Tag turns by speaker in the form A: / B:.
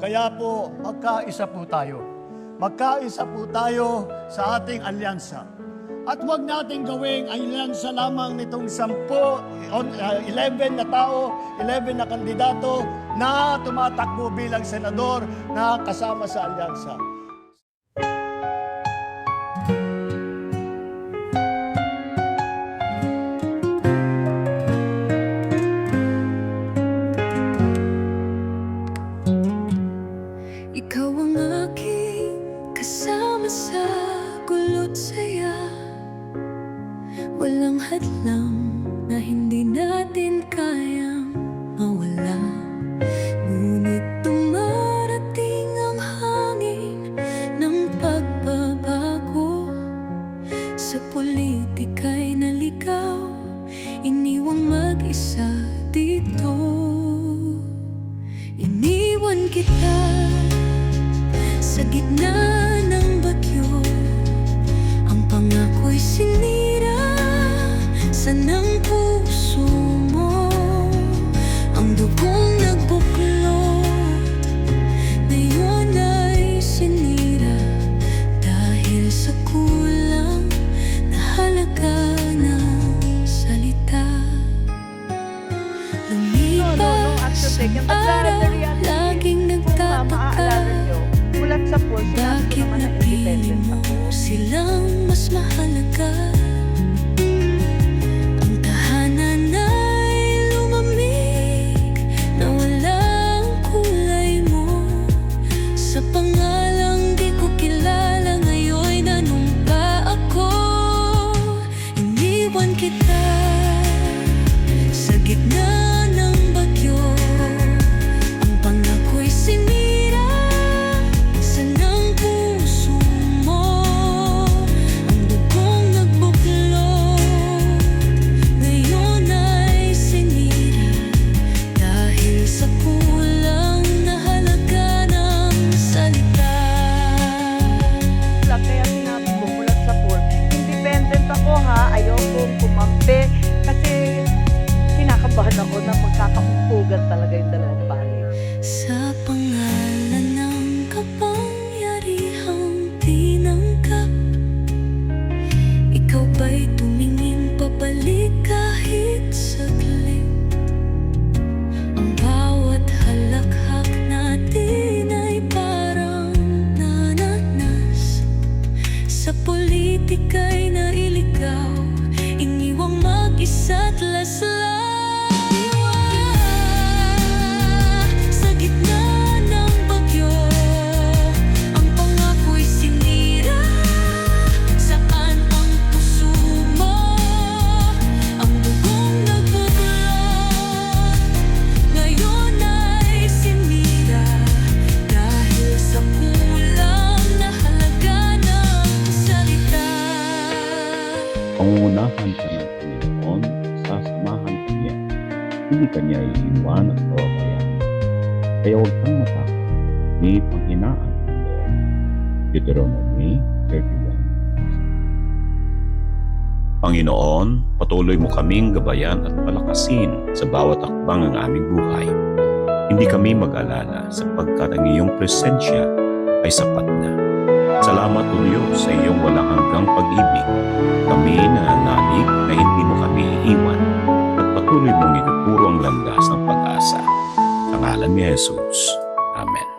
A: Kaya po, magkaisa po tayo. Magkaisa po tayo sa ating alyansa. At huwag natin gawing alyansa lamang nitong 10, on- uh, 11 na tao, 11 na kandidato na tumatakbo bilang senador na kasama sa alyansa.
B: Aking kasama sa gulot saya. Walang hadlang na hindi natin kayang mawala. Ngunit dumarating ang hangin ng Sa politika'y naligaw Iniwang mag-isa Iniwan kita sa ng puso
C: kinakabahan ako na magkakaumpugan talaga yung dalawang
D: Hindi ka niya iiwan at pababayaan. Kaya huwag kang matakot, ni panghinaan ang loob. Deuteronomy 31 Panginoon, patuloy mo kaming gabayan at palakasin sa bawat akbang ng aming buhay. Hindi kami mag-alala sapagkat ang iyong presensya ay sapat na. Salamat o sa iyong walang hanggang pag-ibig. Kami nananalig na hindi mo kami iiwan patuloy mong ituturo ang landas ng pag-asa. Sa ni Jesus. Amen.